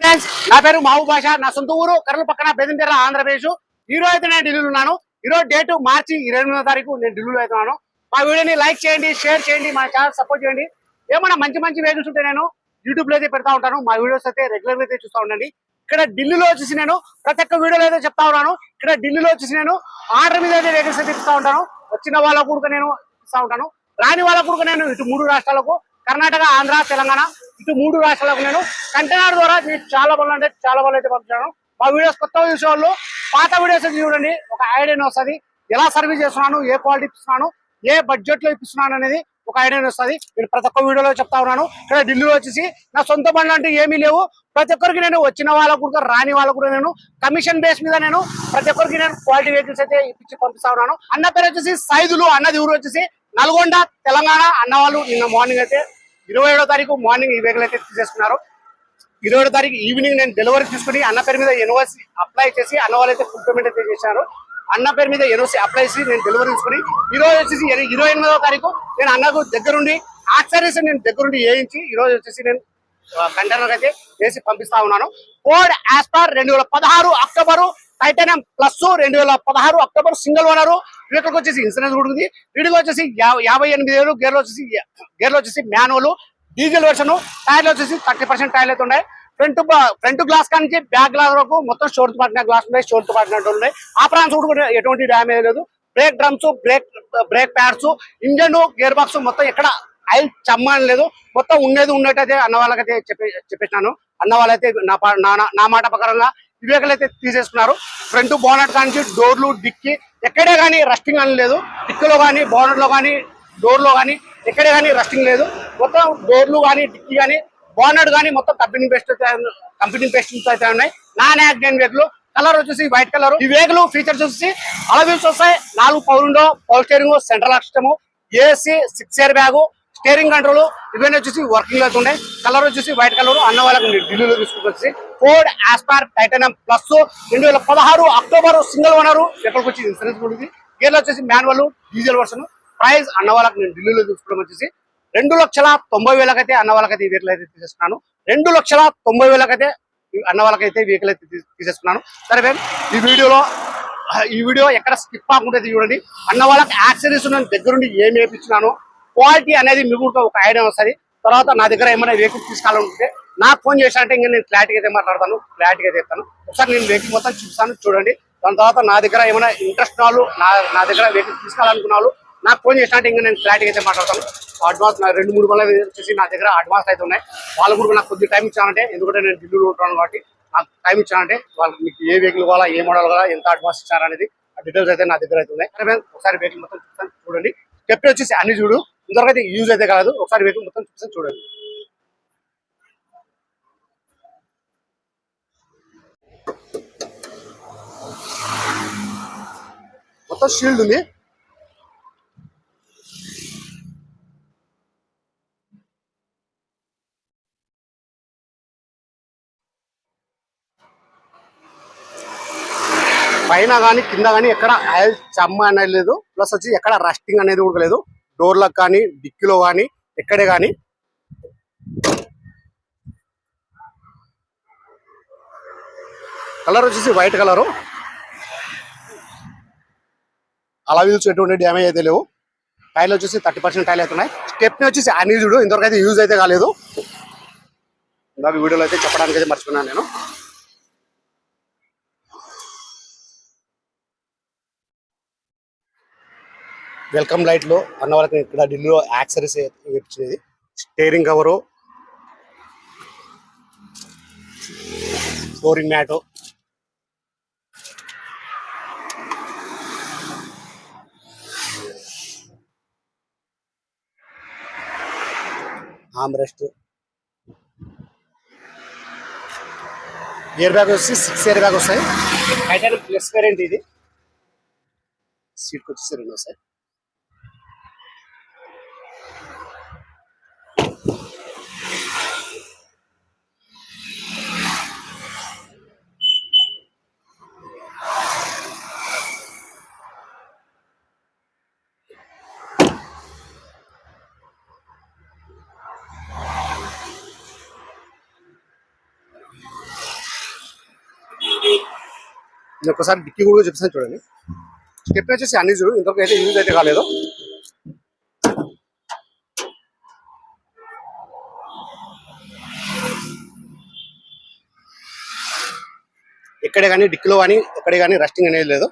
Friends నా పేరు మహబూబ్ భాష నా సొంత ఊరు కర్నూలు పక్కన బెదింపెర ఆంధ్రప్రదేశ్. ఈ రోజు అయితే నేను ఢిల్లీలో ఉన్నాను. ఈ రోజు డేట్ మార్చి ఇరవై ఎనిమిదో తారీఖు నేను ఢిల్లీలో అయితే ఉన్నాను. మా వీడియోని లైక్ చేయండి షేర్ చేయండి మా ఛానల్ సపోర్ట్ చేయండి. ఏమైనా మంచి మంచి వీడియోస్ ఉంటే నేను యూట్యూబ్లో అయితే పెడతా ఉంటాను. మా వీడియోస్ అయితే రెగ్యులర్ అయితే చూస్తూ ఉండండి. ఇక్కడ ఢిల్లీలో వచ్చేసి నేను ప్రతి ఒక్క వీడియోలో అయితే చెప్తా ఉన్నాను. ఇక్కడ ఢిల్లీలో వచ్చేసి నేను ఆర్డర్ మీద అయితే వెహికల్స్ అయితే ఇస్తా ఉంటాను. వచ్చిన వాళ్ళకు కూడా నేను ఇస్తా ఉంటాను. రాని వాళ్ళకు కూడా నేను ఇటు మూడు రాష్ట్రాలకు కర్ణాటక ఆంధ్ర తెలంగాణ ఇటు మూడు రాష్ట్రాలకు నేను కంటైనర్ ద్వారా మీకు చాలా బాగా అంటే చాలా బాగా అయితే పంపించాను మా వీడియోస్ కొత్తగా చూసేవాళ్ళు పాత వీడియోస్ అయితే చూడండి. ఒక ఐడియా వస్తుంది. ఎలా సర్వీస్ చేస్తున్నాను ఏ క్వాలిటీ ఇస్తున్నాను ఏ బడ్జెట్లో ఇప్పిస్తున్నాను అనేది ఒక ఐడియా వస్తుంది. నేను ప్రతి ఒక్క వీడియోలో చెప్తా ఉన్నాను. ఇక్కడ ఢిల్లీలో వచ్చేసి నా సొంత బండ్లు అంటే ఏమీ లేవు. ప్రతి ఒక్కరికి నేను వచ్చిన వాళ్ళకు కూడా రాని వాళ్ళకు కూడా నేను కమిషన్ బేస్ మీద నేను ప్రతి ఒక్కరికి నేను క్వాలిటీ వెహికల్స్ అయితే ఇప్పించి పంపిస్తా ఉన్నాను. అన్న పేరు వచ్చేసి సైదులు అన్నది ఊరు వచ్చేసి నల్గొండ తెలంగాణ అన్న వాళ్ళు నిన్న మార్నింగ్ అయితే ఇరవై ఏడో తారీఖు మార్నింగ్ ఈ వెహికల్ అయితే తీసేసుకున్నారు. ఇరవై ఏడో తారీఖు ఈవినింగ్ నేను డెలివరీ తీసుకుని అన్న పేరు మీద ఎన్ఓసి అప్లై చేసి అన్న వాళ్ళు అయితే ఫుల్ పేమెంట్ అయితే చేశారు. అన్న పేరు మీద ఎన్ఓసి అప్లై చేసి నేను డెలివరీ తీసుకుని ఈరోజు వచ్చేసి ఇరవై ఎనిమిదో తారీఖు నేను అన్నకు దగ్గరుండి ఆక్సరీస్ నేను దగ్గరుండి వేయించి ఈరోజు వచ్చేసి నేను కంటైనర్ అయితే వేసి పంపిస్తా ఉన్నాను. కోడ్ ఆస్పార్ రెండు వేల పదహారు అక్టోబర్ టైటానియం ప్లస్ రెండు వేల పదహారు అక్టోబర్ సింగిల్ ఓనరు వీటికి వచ్చేసి ఇన్సూరెన్స్ కూడా ఉంది. వీటికి వచ్చేసి యాభై ఎనిమిది వేలు గేర్లు వచ్చేసి గేర్లు వచ్చేసి మాన్యువల్ డీజిల్ వెర్షన్ టైర్లు వచ్చేసి థర్టీ పర్సెంట్ టైర్లు అయితే ఉన్నాయి. ఫ్రంట్ ఫ్రంట్ గ్లాస్ కానీ బ్యాక్ గ్లాస్ వరకు మొత్తం షోర్ట్ పట్టిన గ్లాస్ ఉన్నాయి షోర్ట్ పట్టినట్టు ఉన్నాయి. ఆ ప్రాన్స్ కూడా ఎటువంటి డ్యామేజ్ లేదు. Brake drums brake brake pads engine gear box మొత్తం ఎక్కడ ఆయిల్ చమ్మని లేదు. మొత్తం ఉండేది ఉన్నట్టయితే అన్న వాళ్ళకైతే చెప్పే చెప్పేసినాను. అన్న వాళ్ళైతే నా పా- నా నా- నా మాట ప్రకారంగా వివేకలు అయితే తీసేసుకున్నారు. ఫ్రంట్ బోనట్ కానీ డోర్లు డిక్కి ఎక్కడే కానీ రస్టింగ్ అని లేదు. డిక్కీలో కానీ బోనట్లో కానీ డోర్లో కానీ ఎక్కడే కానీ రస్టింగ్ లేదు. మొత్తం డోర్లు కానీ డిక్కీ కానీ బోనట్ కానీ మొత్తం కంపెనీ బెస్ట్ కంపెనీ బెస్ట్ అయితే ఉన్నాయి. నాన్ యాక్సిడెంట్ వెహికల్ కలర్ వచ్చేసి వైట్ కలర్. ఈ వెహికల్ ఫీచర్స్ వచ్చేసి అలవీల్స్ వస్తాయి. నాలుగు పౌరుండో power steering central అక్షము AC six air bag steering control ఇవన్నీ వచ్చేసి వర్కింగ్లో ఉన్నాయి. కలర్ వచ్చేసి వైట్ కలర్ అన్న వాళ్ళకు ఢిల్లీలో తీసుకొచ్చి ఫోర్డ్ ఆస్పార్ టైటానియం ప్లస్ రెండు వేల పదహారు అక్టోబర్ సింగిల్ ఓనర్ ఎక్కడికి వచ్చి ఇన్సూరెన్స్ ఉంటుంది గేర్లు వచ్చేసి మాన్యువల్ డీజిల్ వర్షన్ ప్రైస్ అన్న వాళ్ళకి నేను ఢిల్లీలో తీసుకోవడం వచ్చేసి రెండు లక్షల తొంభై వేలకైతే అన్న వాళ్ళకైతే ఈ వెహికల్ అయితే తీసేస్తున్నాను. రెండు లక్షల తొంభై వేలకైతే అన్న వాళ్ళకైతే వెహికల్ అయితే తీసేస్తున్నాను. సరే ఫ్రెండ్ ఈ వీడియోలో ఈ వీడియో ఎక్కడ స్కిప్ కాకుండా చూడండి. అన్న వాళ్ళకి యాక్సరీస్ నేను దగ్గరుండి ఏం వేయించినాను క్వాలిటీ అనేది మీకు ఒక ఐడియా వస్తుంది. తర్వాత నా దగ్గర ఏమైనా వెహికల్ తీసుకోవాలనుకుంటే నాకు ఫోన్ చేశానంటే ఇంకా నేను క్లారిటీగా అయితే మాట్లాడతాను క్లారిటీగా చెప్తాను. ఒకసారి నేను వెహికల్ మొత్తం చూపిస్తాను చూడండి. దాని తర్వాత నా దగ్గర ఏమైనా ఇంట్రెస్ట్ వాళ్ళు నా నా దగ్గర వెహికల్ తీసుకోవాలనుకున్న వాళ్ళు నాకు ఫోన్ చేసినట్టు ఇంకా నేను క్లారిటీగా అయితే మాట్లాడతాను. అడ్వాన్స్ నా రెండు మూడు మళ్ళీ వచ్చేసి నా దగ్గర అడ్వాన్స్ అయితే ఉన్నాయి. వాళ్ళు కూడా నాకు కొద్దిగా టైం ఇచ్చానంటే ఎందుకంటే నేను ఢిల్లీలో ఉంటాను కాబట్టి నాకు టైం ఇచ్చానంటే వాళ్ళకి మీకు ఏ వెహికల్ కావాలా ఏ మోడల్ కావాలా ఎంత అడ్వాన్స్ ఇచ్చారనేది ఆ డీటెయిల్స్ అయితే నా దగ్గర అయితే ఉన్నాయి. ఒకసారి వెహికల్ మొత్తం చూస్తాను చూడండి. చెప్పి వచ్చేసి అన్ని చూడు. ఇంతవరకు అయితే యూజ్ అయితే కాదు. ఒకసారి వెహికల్ మొత్తం చూస్తాను చూడండి. మొత్తం షీల్డ్ ఉంది. పైన కానీ కింద కానీ ఎక్కడ ఆయిల్ చమ్మ అనేది లేదు. ప్లస్ వచ్చి ఎక్కడ రస్టింగ్ అనేది కూడా లేదు. డోర్లకు కానీ డిక్కీలో కానీ ఎక్కడే కానీ. కలర్ వచ్చేసి వైట్ కలరు. అలా వీల్స్ ఎటువంటి డ్యామేజ్ అయితే లేవు. టైర్లు వచ్చేసి థర్టీ పర్సెంట్ టైర్లు అవుతున్నాయి స్టెప్ని వచ్చేసి అన్యూజుడు ఇంతవరకు అయితే యూజ్ అయితే కాలేదు. ఇందాక వీడియోలో అయితే చెప్పడానికి అయితే మర్చిపోయినాను నేను. వెల్కమ్ లైట్లో అన్న వాళ్ళకి ఇక్కడ ఢిల్లీలో యాక్సరీస్ ఇచ్చినది steering cover. Flooring mat. Arm rest. Air bag వచ్చి సిక్స్ ఇయర్ బ్యాగ్ వస్తాయి. అయితే ప్లస్ వేరియంట్ ఇది. సీట్కి వచ్చేసి రెండు వస్తాయి ఇది ఒకసారి డిక్కీ కూడా చెప్తాను చూడండి. స్టెప్ వచ్చేసి అన్ని చూడు ఇంతవరకు అయితే యూజ్ అయితే కాలేదు. ఎక్కడే కానీ డిక్కీలో కానీ ఎక్కడే కానీ రస్టింగ్ అనేది లేదు.